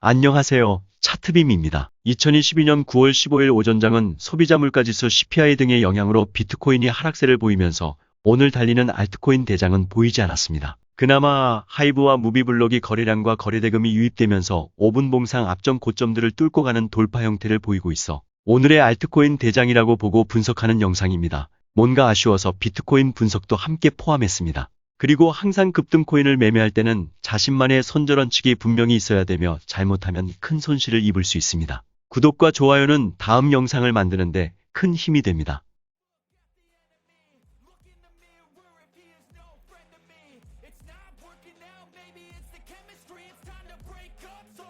안녕하세요. 차트빔입니다. 2022년 9월 15일 오전장은 소비자 물가지수 CPI 등의 영향으로 비트코인이 하락세를 보이면서 오늘 달리는 알트코인 대장은 보이지 않았습니다. 그나마 하이브와 무비블록이 거래량과 거래대금이 유입되면서 5분 봉상 앞전 고점들을 뚫고 가는 돌파 형태를 보이고 있어 오늘의 알트코인 대장이라고 보고 분석하는 영상입니다. 뭔가 아쉬워서 비트코인 분석도 함께 포함했습니다. 그리고 항상 급등 코인을 매매할 때는 자신만의 손절원칙이 분명히 있어야 되며 잘못하면 큰 손실을 입을 수 있습니다. 구독과 좋아요는 다음 영상을 만드는데 큰 힘이 됩니다. It's not working out, maybe it's the chemistry. It's time to break up so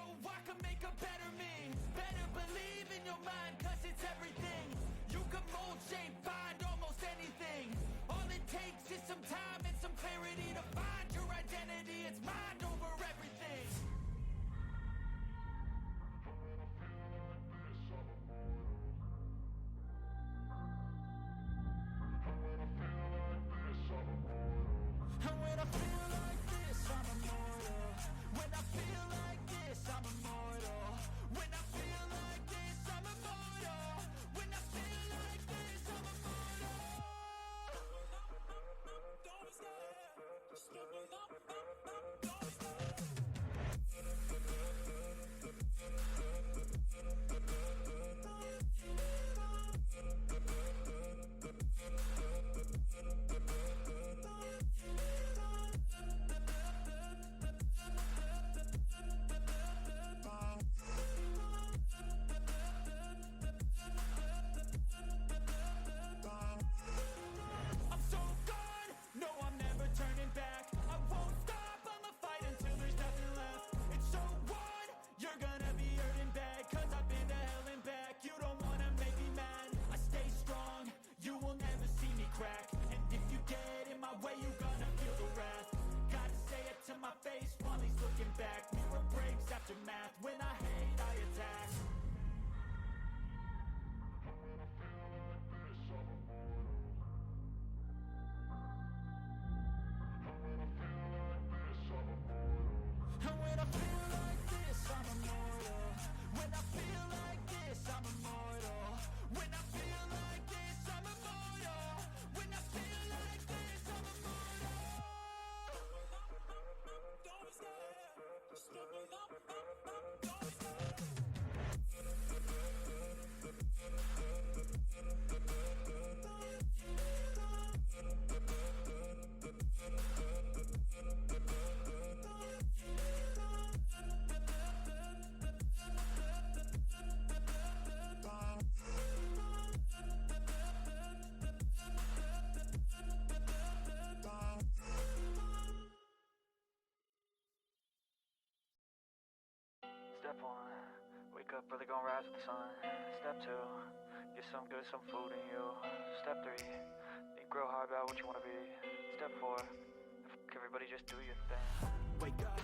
Step one, wake up early, gonna rise with the sun. Step two, get some good, some food in you. Step three, think real hard about what you wanna be. Step four, everybody just do your thing. Wake up,